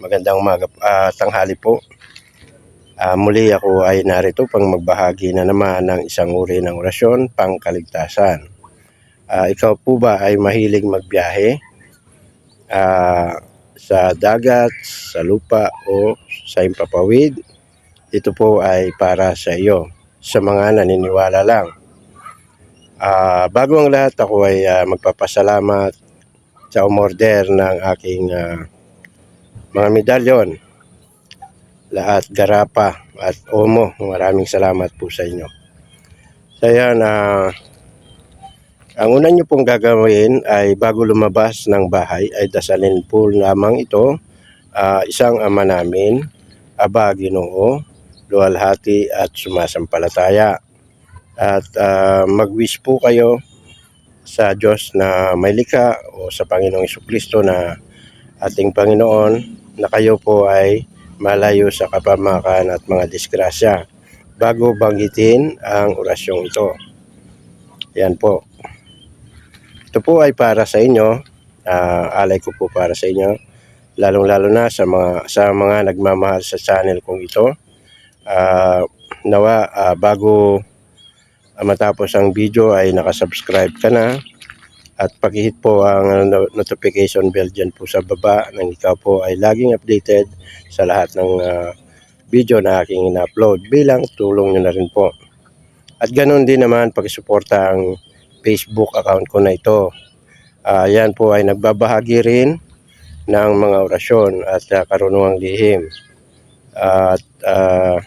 magandang umaga, ah, tanghali po. Ah, muli ako ay narito pang magbahagi na naman ng isang uri ng orasyon pangkaligtasan. Ah, ikaw po ba ay mahilig magbiyahe ah, sa dagat, sa lupa o sa impapawid? Ito po ay para sa iyo, sa mga naniniwala lang. Ah, bago ang lahat ako ay ah, magpapasalamat sa umorder ng aking ah, mga medalyon. Lahat garapa at omo. Maraming salamat po sa inyo. So yan, ah, ang una nyo pong gagawin ay bago lumabas ng bahay ay dasalin po lamang ito. ah, isang ama namin, Aba Ginoo, luwalhati at sumasampalataya. At ah, mag-wish po kayo sa Diyos na may likha o sa Panginoong Kristo na ating Panginoon na kayo po ay malayo sa kapamakan at mga disgrasya bago banggitin ang orasyong ito. Yan po. Ito po ay para sa inyo. Ah, alay ko po para sa inyo. Lalong-lalo na sa mga sa mga nagmamahal sa channel kong ito. Ah, nawa ah, bago matapos ang video ay nakasubscribe ka na at pakihit po ang no- notification bell dyan po sa baba nang ikaw po ay laging updated sa lahat ng ah, video na aking ina-upload bilang tulong nyo na rin po. At ganoon din naman pakisuporta ang Facebook account ko na ito. Ah, yan po ay nagbabahagi rin ng mga orasyon at ah, karunungang lihim. At ah,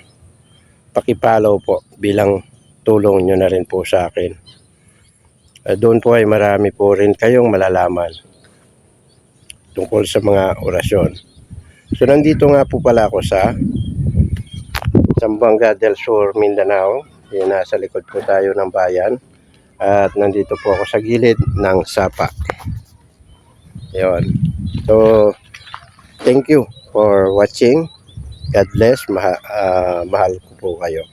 pakipollow po bilang tulong nyo na rin po sa akin. Uh, doon po ay marami po rin kayong malalaman tungkol sa mga orasyon. So nandito nga po pala ako sa Zamboanga del Sur, Mindanao. Yan, nasa likod po tayo ng bayan. At nandito po ako sa gilid ng sapa. Yun. So, thank you for watching. God bless. Maha, ah, mahal ko po kayo.